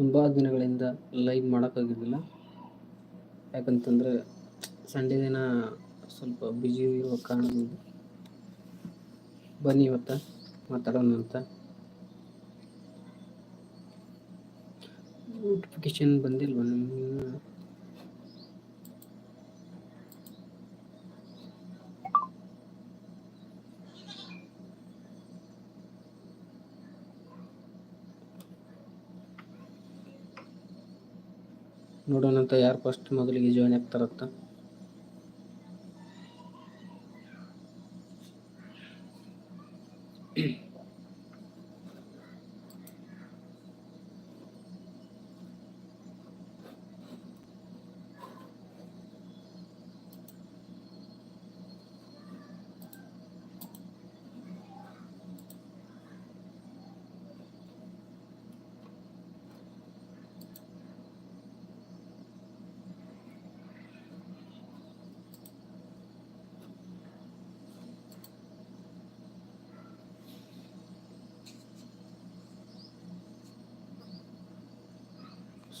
ತುಂಬ ದಿನಗಳಿಂದ ಲೈವ್ ಮಾಡೋಕ್ಕಾಗಿರಲಿಲ್ಲ. ಯಾಕಂತಂದರೆ ಸಂಡೇ ದಿನ ಸ್ವಲ್ಪ ಬ್ಯುಸಿ ಇರುವ ಕಾರಣದಿಂದ ಬನ್ನಿ ಇವತ್ತ ಮಾತಾಡೋಣ ಅಂತ. ನೋಟಿಫಿಕೇಶನ್ ಬಂದಿಲ್ವ ನಿಮ್ಗೆ? ನೋಡೋಣ ಅಂತ ಯಾರು ಫಸ್ಟ್ ಮೊದಲಿಗೆ ಜಾಯ್ನ್ ಆಗ್ತಾರತ್ತ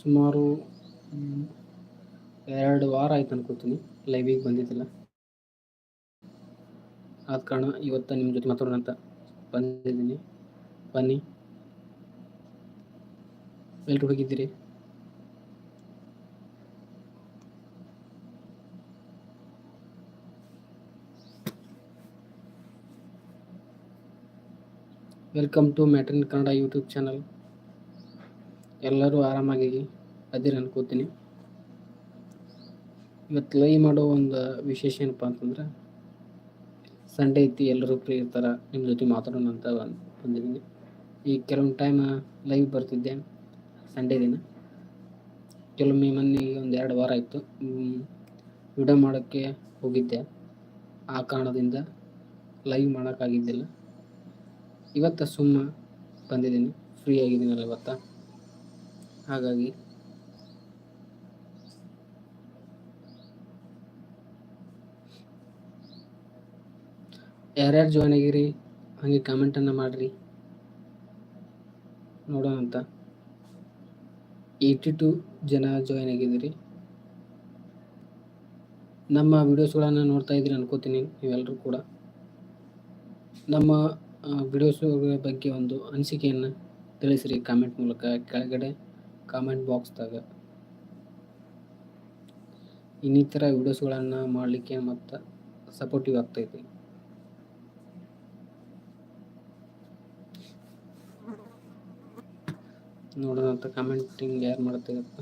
ಸುಮಾರು ಎರಡು ವಾರ ಆಯ್ತು ಅನ್ಕೋತೀನಿ. ಲೈವಿಗೆ ಬಂದಿದ್ದಿಲ್ಲ. ಆದ ಕಾರಣ ಇವತ್ತು ನಿಮ್ಮ ಜೊತೆ ಮಾತಾಡೋಣ ಅಂತ ಬಂದಿದ್ದೀನಿ. ಬನ್ನಿ. ಎಲ್ರು ಹೋಗಿದ್ದೀರಿ? ವೆಲ್ಕಮ್ ಟು ಮ್ಯಾಟ್ರಿನ್ ಕನ್ನಡ ಯೂಟ್ಯೂಬ್ ಚಾನಲ್ ಎಲ್ಲರೂ ಆರಾಮಾಗಿ ಅದಿರ ಅನ್ಕೋತೀನಿ. ಇವತ್ತು ಲೈವ್ ಮಾಡೋ ಒಂದು ವಿಶೇಷ ಏನಪ್ಪ ಅಂತಂದ್ರೆ ಸಂಡೇ ಐತಿ ಎಲ್ಲರೂ ಫ್ರೀ ಇರ್ತಾರೆ ನಿಮ್ಮ ಜೊತೆ ಮಾತಾಡೋಣ ಅಂತ ಬಂದಿದ್ದೀನಿ. ಈಗ ಕೆಲವೊಂದು ಟೈಮ್ ಲೈವ್ ಬರ್ತಿದ್ದೆ ಸಂಡೇ ದಿನ. ಕೆಲವೊಮ್ಮೆ ಮೊನ್ನೆ ಒಂದು ಎರಡು ವಾರ ಆಯಿತು ವಿಡಿಯೋ ಮಾಡೋಕ್ಕೆ ಹೋಗಿದ್ದೆ. ಆ ಕಾರಣದಿಂದ ಲೈವ್ ಮಾಡೋಕ್ಕಾಗಿದ್ದಿಲ್ಲ ಇವತ್ತು ಸುಮ್ಮ ಬಂದಿದ್ದೀನಿ, ಫ್ರೀ ಆಗಿದ್ದೀನಲ್ಲ ಇವತ್ತು. ಹಾಗಾಗಿ ಯಾರ್ಯಾರು ಜಾಯ್ನ್ ಆಗಿರಿ, ಹಾಗೆ ಕಾಮೆಂಟನ್ನು ಮಾಡಿರಿ. ನೋಡೋಣ ಅಂತ. ಏಯ್ಟಿ ಟು ಜನ ಜಾಯ್ನ್ ಆಗಿದ್ದೀರಿ. ನಮ್ಮ ವಿಡಿಯೋಸ್ಗಳನ್ನು ನೋಡ್ತಾ ಇದ್ದೀರಿ ಅನ್ಕೋತೀನಿ ನೀವೆಲ್ಲರೂ ಕೂಡ. ನಮ್ಮ ವಿಡಿಯೋಸ್ ಬಗ್ಗೆ ಒಂದು ಅನಿಸಿಕೆಯನ್ನು ತಿಳಿಸಿರಿ ಕಾಮೆಂಟ್ ಮೂಲಕ. ಕೆಳಗಡೆ ಕಾಮೆಂಟ್ ಬಾಕ್ಸ್ದಾಗ ಇನ್ನಿತರ ವಿಡಿಯೋಸ್ಗಳನ್ನು ಮಾಡಲಿಕ್ಕೆ ಮತ್ತು ಸಪೋರ್ಟಿವ್ ಆಗ್ತೈತಿ. ನೋಡೋಣ ಅಂತ ಕಾಮೆಂಟಿಂಗ್ ಯಾರು ಮಾಡ್ತಾಯಿರತ್ತ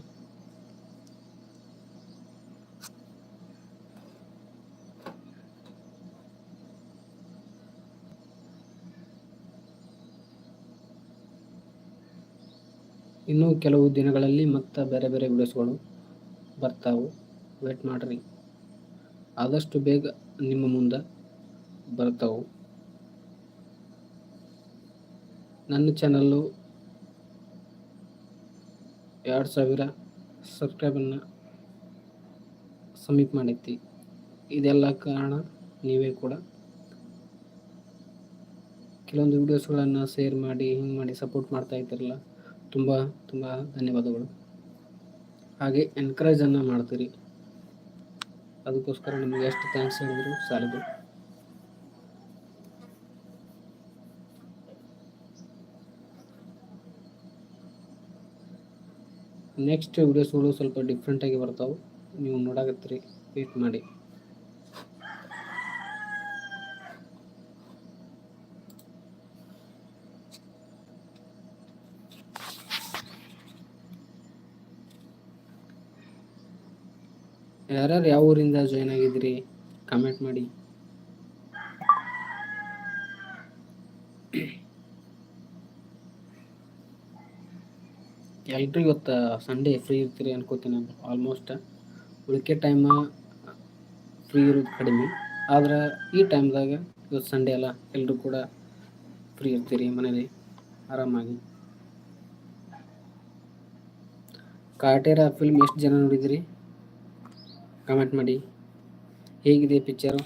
ಇನ್ನೂ ಕೆಲವು ದಿನಗಳಲ್ಲಿ ಮತ್ತೆ ಬೇರೆ ಬೇರೆ ವಿಡಿಯೋಸ್ಗಳು ಬರ್ತಾವು. ವೇಟ್ ಮಾಡಿರಿ. ಆದಷ್ಟು ಬೇಗ ನಿಮ್ಮ ಮುಂದೆ ಬರ್ತಾವು. ನನ್ನ ಚಾನಲ್ಲು ಎರಡು ಸಾವಿರ ಸಬ್ಸ್ಕ್ರೈಬನ್ನು ಸಮೀಪ ಮಾಡೈತಿ ಇದೆಲ್ಲ ಕಾರಣ ನೀವೇ ಕೂಡ ಕೆಲವೊಂದು ವಿಡಿಯೋಸ್ಗಳನ್ನು ಶೇರ್ ಮಾಡಿ, ಹಿಂಗೆ ಮಾಡಿ ಸಪೋರ್ಟ್ ಮಾಡ್ತಾ ಇದ್ದೀರಲ್ಲ ತುಂಬ ತುಂಬ ಧನ್ಯವಾದಗಳು. ಹಾಗೆ ಎನ್ಕರೇಜನ್ನು ಮಾಡ್ತೀರಿ. ಅದಕ್ಕೋಸ್ಕರ ನಿಮಗೆ ಎಷ್ಟು ಥ್ಯಾಂಕ್ಸ್ ಹೇಳಿದ್ರು ಸಾಲದು. ನೆಕ್ಸ್ಟ್ ವಿಡಿಯೋಸ್ಗಳು ಸ್ವಲ್ಪ ಡಿಫ್ರೆಂಟಾಗಿ ಬರ್ತಾವೆ. ನೀವು ನೋಡಾಕತ್ತೀರಿ ವೇಟ್ ಮಾಡಿ. ಯಾರ್ಯಾರು ಯಾವ ಊರಿಂದ ಜಾಯ್ನ್ ಆಗಿದ್ರಿ ಕಾಮೆಂಟ್ ಮಾಡಿ. ಎಲ್ಲರೂ ಇವತ್ತು ಸಂಡೇ ಫ್ರೀ ಇರ್ತೀರಿ ಅನ್ಕೋತೀನಿ ನಾನು ಆಲ್ಮೋಸ್ಟ್ ಉಳಿಕೆ ಟೈಮ ಫ್ರೀ ಇರೋದು ಕಡಿಮೆ. ಆದ್ರೆ ಈ ಟೈಮ್ದಾಗ ಇವತ್ತು ಸಂಡೇ ಅಲ್ಲ ಎಲ್ಲರೂ ಕೂಡ ಫ್ರೀ ಇರ್ತೀರಿ ಮನೇಲಿ, ಆರಾಮಾಗಿ. ಕಾಟೇರ ಫಿಲ್ಮ್ ಎಷ್ಟು ಜನ ನೋಡಿದಿರಿ? ಕಮೆಂಟ್ ಮಾಡಿ. ಹೇಗಿದೆ ಪಿಕ್ಚರು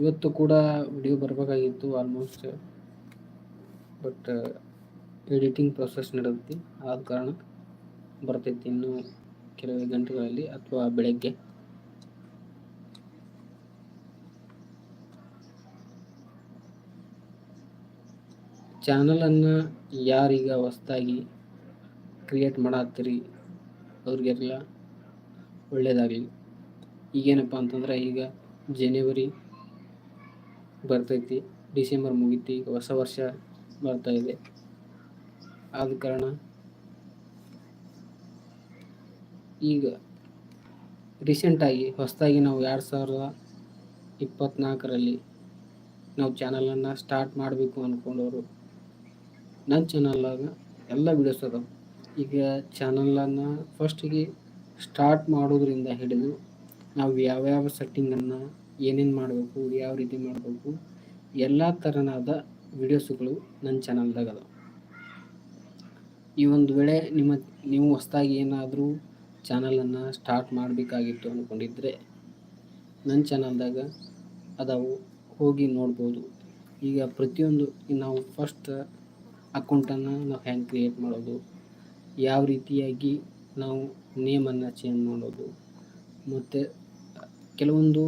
ಇವತ್ತು ಕೂಡ ವಿಡಿಯೋ ಬರಬೇಕಾಗಿತ್ತು ಆಲ್ಮೋಸ್ಟ್ ಬಟ್ ಎಡಿಟಿಂಗ್ ಪ್ರೊಸೆಸ್ ನಡೆಯುತ್ತೆ ಆದ ಕಾರಣ ಬರ್ತೈತಿ ಇನ್ನು ಕೆಲವೇ ಗಂಟೆಗಳಲ್ಲಿ ಅಥವಾ ಬೆಳಗ್ಗೆ. ಚಾನಲನ್ನು ಯಾರೀಗ ಹೊಸ್ದಾಗಿ ಕ್ರಿಯೇಟ್ ಮಾಡತ್ತೀರಿ ಅವ್ರಿಗೆಲ್ಲ ಒಳ್ಳೆಯದಾಗಲಿ ಈಗೇನಪ್ಪ ಅಂತಂದ್ರೆ ಈಗ ಜನವರಿ ಬರ್ತೈತಿ ಡಿಸೆಂಬರ್ ಮುಗೀತಿ, ಈಗ ಹೊಸ ವರ್ಷ ಬರ್ತಾ ಇದೆ. ಆದ ಕಾರಣ ಈಗ ರೀಸೆಂಟಾಗಿ ಹೊಸದಾಗಿ ನಾವು ಎರಡು ಸಾವಿರದ ಇಪ್ಪತ್ತ್ನಾಲ್ಕರಲ್ಲಿ ನಾವು ಚಾನಲನ್ನು ಸ್ಟಾರ್ಟ್ ಮಾಡಬೇಕು ಅಂದ್ಕೊಂಡವರು ನನ್ನ ಚಾನಲ್ಲಾಗ ಎಲ್ಲ ವೀಡಿಯೋಸ್ ಅದಾವೆ. ಈಗ ಚಾನಲನ್ನು ಫಸ್ಟಿಗೆ ಸ್ಟಾರ್ಟ್ ಮಾಡೋದ್ರಿಂದ ಹಿಡಿದು ನಾವು ಯಾವ್ಯಾವ ಸೆಟ್ಟಿಂಗನ್ನು ಏನೇನು ಮಾಡಬೇಕು, ಯಾವ ರೀತಿ ಮಾಡಬೇಕು, ಎಲ್ಲ ಥರನಾದ ವೀಡಿಯೋಸ್ಗಳು ನನ್ನ ಚಾನಲ್ದಾಗ ಅದಾವೆ. ಈ ಒಂದು ವೇಳೆ ನಿಮ್ಮ, ನೀವು ಹೊಸ್ದಾಗಿ ಏನಾದರೂ ಚಾನಲನ್ನು ಸ್ಟಾರ್ಟ್ ಮಾಡಬೇಕಾಗಿತ್ತು ಅಂದ್ಕೊಂಡಿದ್ರೆ ನನ್ನ ಚಾನಲ್ದಾಗ ಅದಾವು. ಹೋಗಿ ನೋಡ್ಬೋದು. ಈಗ ಪ್ರತಿಯೊಂದು ನಾವು ಫಸ್ಟ್ ಅಕೌಂಟನ್ನು ನಾವು ಹೆಂಗೆ ಕ್ರಿಯೇಟ್ ಮಾಡೋದು? ಯಾವ ರೀತಿಯಾಗಿ ನಾವು ನೇಮನ್ನು ಚೇಂಜ್ ಮಾಡೋದು? ಮತ್ತು ಕೆಲವೊಂದು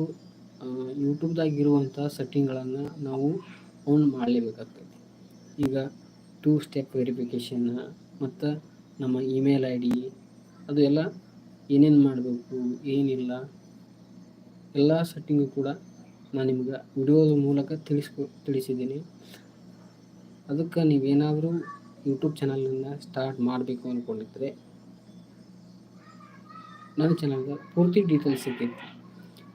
ಯೂಟ್ಯೂಬ್ದಾಗಿರುವಂಥ ಸೆಟ್ಟಿಂಗ್ಗಳನ್ನು ನಾವು ಓನ್ ಮಾಡಲೇಬೇಕಾಗ್ತದೆ. ಈಗ ಟೂ ಸ್ಟೆಪ್ ವೆರಿಫಿಕೇಷನ್ನ ಮತ್ತು ನಮ್ಮ ಇಮೇಲ್ ಐ ಡಿ ಅದು ಎಲ್ಲ ಏನೇನು ಮಾಡಬೇಕು, ಏನಿಲ್ಲ, ಎಲ್ಲ ಸೆಟ್ಟಿಂಗು ಕೂಡ ನಾನು ನಿಮ್ಗೆ ವಿಡಿಯೋದ ಮೂಲಕ ತಿಳಿಸ್ಕೊ, ತಿಳಿಸಿದ್ದೀನಿ. ಅದಕ್ಕೆ ನೀವೇನಾದರೂ ಯೂಟ್ಯೂಬ್ ಚಾನಲನ್ನು ಸ್ಟಾರ್ಟ್ ಮಾಡಬೇಕು ಅಂದ್ಕೊಂಡಿದ್ರೆ ನನ್ನ ಚಾನಲ್ಗೆ ಪೂರ್ತಿ ಡೀಟೇಲ್ಸ್ ಸಿಗ್ತೈತಿ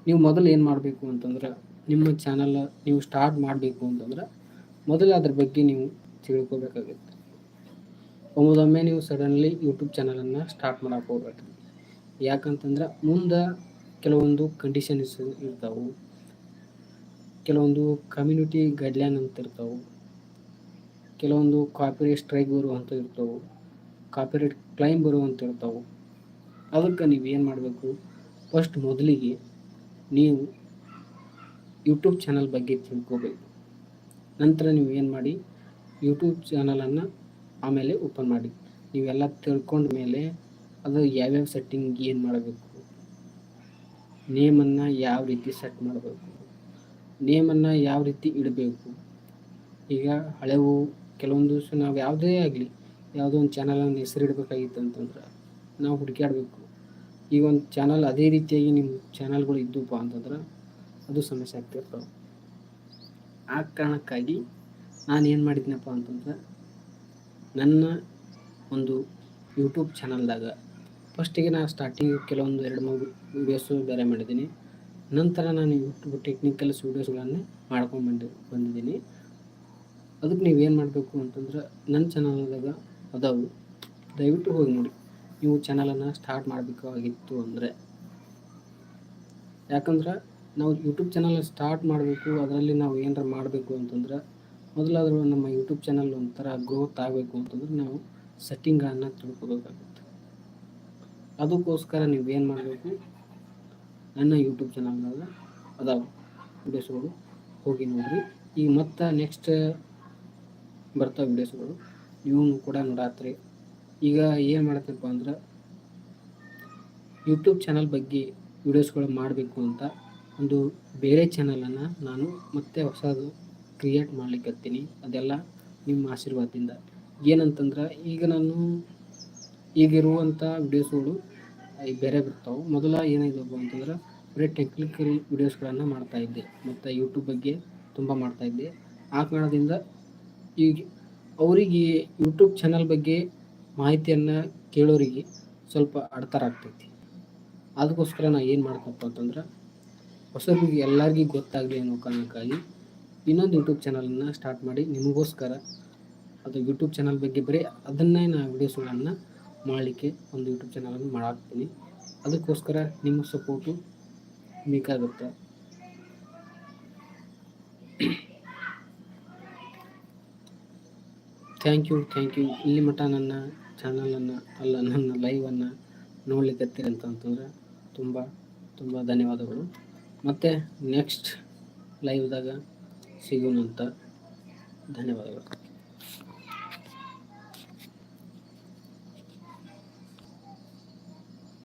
ನೀವು ಮೊದಲು ಏನು ಮಾಡಬೇಕು ಅಂತಂದ್ರೆ ನಿಮ್ಮ ಚಾನಲ್ ನೀವು ಸ್ಟಾರ್ಟ್ ಮಾಡಬೇಕು ಅಂತಂದ್ರೆ ಮೊದಲು ಅದ್ರ ಬಗ್ಗೆ ನೀವು ತಿಳ್ಕೊಬೇಕಾಗುತ್ತೆ. ಒಮ್ಮೊಮ್ಮೆ ನೀವು ಸಡನ್ಲಿ ಯೂಟ್ಯೂಬ್ ಚಾನಲನ್ನು ಸ್ಟಾರ್ಟ್ ಮಾಡಕ್ಕೆ ಹೋಗ್ಬೇಡ್ರಿ. ಯಾಕಂತಂದ್ರೆ ಮುಂದೆ ಕೆಲವೊಂದು ಕಂಡೀಷನ್ಸ್ ಇರ್ತಾವೆ. ಕೆಲವೊಂದು ಕಮ್ಯುನಿಟಿ ಗೈಡ್ಲೈನ್ ಅಂತ ಇರ್ತಾವೆ. ಕೆಲವೊಂದು ಕಾಪಿರೇಟ್ ಸ್ಟ್ರೈಕ್ ಬರುವಂಥ ಇರ್ತಾವೆ. ಕಾಪಿರೇಟ್ ಕ್ಲೈಮ್ ಬರುವಂಥ ಇರ್ತಾವೆ. ಅದಕ್ಕೆ ನೀವು ಏನು ಮಾಡಬೇಕು? ಫಸ್ಟ್ ಮೊದಲಿಗೆ ನೀವು ಯೂಟ್ಯೂಬ್ ಚಾನಲ್ ಬಗ್ಗೆ ತಿಳ್ಕೋಬೇಕು. ನಂತರ ನೀವು ಏನು ಮಾಡಿ? ಯೂಟ್ಯೂಬ್ ಚಾನಲನ್ನು ಆಮೇಲೆ ಓಪನ್ ಮಾಡಿ. ನೀವೆಲ್ಲ ತಿಳ್ಕೊಂಡ ಮೇಲೆ ಅದು ಯಾವ್ಯಾವ ಸೆಟ್ಟಿಂಗ್ ಏನು ಮಾಡಬೇಕು? ನೇಮನ್ನು ಯಾವ ರೀತಿ ಸೆಟ್ ಮಾಡಬೇಕು? ನೇಮನ್ನು ಯಾವ ರೀತಿ ಇಡಬೇಕು? ಈಗ ಹಳೆವು, ಕೆಲವೊಂದು ದಿವಸ ನಾವು ಯಾವುದೇ ಆಗಲಿ, ಯಾವುದೋ ಒಂದು ಚಾನಲನ್ನು ಹೆಸರು ಇಡಬೇಕಾಗಿತ್ತು ಅಂತಂದ್ರೆ ನಾವು ಹುಡುಕಾಡಬೇಕು ಈಗ ಒಂದು ಚಾನಲ್ ಅದೇ ರೀತಿಯಾಗಿ ನಿಮ್ಮ ಚಾನಲ್ಗಳು ಇದ್ದವಪ್ಪ ಅಂತಂದ್ರೆ ಅದು ಸಮಸ್ಯೆ ಆಗ್ತಿರ್ತಾವೆ ಆ ಕಾರಣಕ್ಕಾಗಿ ನಾನು ಏನು ಮಾಡಿದ್ನಪ್ಪ ಅಂತಂದ್ರೆ ನನ್ನ ಒಂದು ಯೂಟ್ಯೂಬ್ ಚಾನಲ್ದಾಗ ಫಸ್ಟಿಗೆ ನಾನು ಸ್ಟಾರ್ಟಿಂಗ್ ಕೆಲವೊಂದು ಎರಡು ಮೂರು ವೀಡಿಯೋಸು ಬೇರೆ ಮಾಡಿದ್ದೀನಿ. ನಂತರ ನಾನು ಯೂಟ್ಯೂಬ್ ಟೆಕ್ನಿಕಲ್ಸ್ ವೀಡಿಯೋಸ್ಗಳನ್ನು ಮಾಡ್ಕೊಂಡು ಬಂದು ಬಂದಿದ್ದೀನಿ. ಅದಕ್ಕೆ ನೀವೇನು ಮಾಡಬೇಕು ಅಂತಂದ್ರೆ ನನ್ನ ಚಾನಲ್ದಾಗ ಅದಾವು. ದಯವಿಟ್ಟು ಹೋಗಿ ನೋಡಿ. ನೀವು ಚಾನಲನ್ನು ಸ್ಟಾರ್ಟ್ ಮಾಡಬೇಕಾಗಿತ್ತು ಅಂದರೆ. ಯಾಕಂದ್ರೆ ನಾವು ಯೂಟ್ಯೂಬ್ ಚಾನಲ್ ಸ್ಟಾರ್ಟ್ ಮಾಡಬೇಕು, ಅದರಲ್ಲಿ ನಾವು ಏನಾರ ಮಾಡಬೇಕು ಅಂತಂದ್ರೆ ಮೊದಲಾದರೂ ನಮ್ಮ ಯೂಟ್ಯೂಬ್ ಚಾನಲ್ ಒಂಥರ ಗ್ರೋತ್ ಆಗಬೇಕು ಅಂತಂದ್ರೆ ನಾವು ಸೆಟ್ಟಿಂಗ್ಗಳನ್ನು ತಿಳ್ಕೊಬೇಕಾಗುತ್ತೆ. ಅದಕ್ಕೋಸ್ಕರ ನೀವು ಏನು ಮಾಡಬೇಕು? ನನ್ನ ಯೂಟ್ಯೂಬ್ ಚಾನಲ್ನಾಗ ಅದಾವ. ವಿಡಿಯೋಸ್ಗಳು ಹೋಗಿ ನೋಡಿರಿ. ಈಗ ಮತ್ತೆ ನೆಕ್ಸ್ಟ್ ಬರ್ತಾವೆ ವಿಡಿಯೋಸ್ಗಳು ನೀವು ಕೂಡ ನೋಡಾತ್ರಿ. ಈಗ ಏನು ಮಾಡತ್ತಪ್ಪ ಅಂದ್ರೆ ಯೂಟ್ಯೂಬ್ ಚಾನಲ್ ಬಗ್ಗೆ ವಿಡಿಯೋಸ್ಗಳು ಮಾಡಬೇಕು ಅಂತ ಒಂದು ಬೇರೆ ಚಾನಲನ್ನು ನಾನು ಮತ್ತೆ ಹೊಸದು ಕ್ರಿಯೇಟ್ ಮಾಡ್ಲಿಕ್ಕತ್ತೀನಿ ಅದೆಲ್ಲ ನಿಮ್ಮ ಆಶೀರ್ವಾದದಿಂದ. ಏನಂತಂದ್ರೆ, ಈಗ ನಾನು ಈಗಿರುವಂಥ ವಿಡಿಯೋಸ್ಗಳು ಬೇರೆ ಬರ್ತಾವೆ. ಮೊದಲ ಏನಾಗಿದಪ್ಪ ಅಂತಂದ್ರೆ, ಬರೀ ಟೆಕ್ನಿಕಲ್ ವಿಡಿಯೋಸ್ಗಳನ್ನು ಮಾಡ್ತಾಯಿದ್ದೆ ಮತ್ತು ಯೂಟ್ಯೂಬ್ ಬಗ್ಗೆ ತುಂಬ ಮಾಡ್ತಾಯಿದ್ದೆ ಆ ಕಾರಣದಿಂದ ಈಗ ಅವರಿಗೆ ಯೂಟ್ಯೂಬ್ ಚಾನಲ್ ಬಗ್ಗೆ ಮಾಹಿತಿಯನ್ನು ಕೇಳೋರಿಗೆ ಸ್ವಲ್ಪ ಅಡ್ತರ ಆಗ್ತೈತಿ. ಅದಕ್ಕೋಸ್ಕರ ನಾನು ಏನು ಮಾಡ್ತಪ್ಪ ಅಂತಂದ್ರೆ, ಹೊಸಬ್ರಿಗೆ ಎಲ್ಲರಿಗೂ ಗೊತ್ತಾಗಲಿ ಅನ್ನೋ ಕಾರಣಕ್ಕಾಗಿ ಇನ್ನೊಂದು ಯೂಟ್ಯೂಬ್ ಚಾನಲನ್ನು ಸ್ಟಾರ್ಟ್ ಮಾಡಿ ನಿಮಗೋಸ್ಕರ ಅದು ಯೂಟ್ಯೂಬ್ ಚಾನಲ್ ಬಗ್ಗೆ ಬರೀ ಅದನ್ನೇ ನಾನು ವಿಡಿಯೋಸ್ಗಳನ್ನು ಮಾಡಲಿಕ್ಕೆ ಒಂದು ಯೂಟ್ಯೂಬ್ ಚಾನಲನ್ನು ಮಾಡಾಕ್ತೀನಿ. ಅದಕ್ಕೋಸ್ಕರ ನಿಮ್ಮ ಸಪೋರ್ಟು ಬೇಕಾಗುತ್ತೆ. ಥ್ಯಾಂಕ್ ಯು ಥ್ಯಾಂಕ್ ಯು ಇಲ್ಲಿ ಮಟ್ಟ ನನ್ನ ಚಾನಲನ್ನು ಅಲ್ಲ, ನನ್ನ ಲೈವನ್ನು ನೋಡ್ಲಿಕ್ಕೆ ಅಂತಂತಂದ್ರೆ ತುಂಬ ತುಂಬ ಧನ್ಯವಾದಗಳು. ಮತ್ತು ನೆಕ್ಸ್ಟ್ ಲೈವ್ದಾಗ ಸಿಗೋಣಂತ ಧನ್ಯವಾದಗಳು.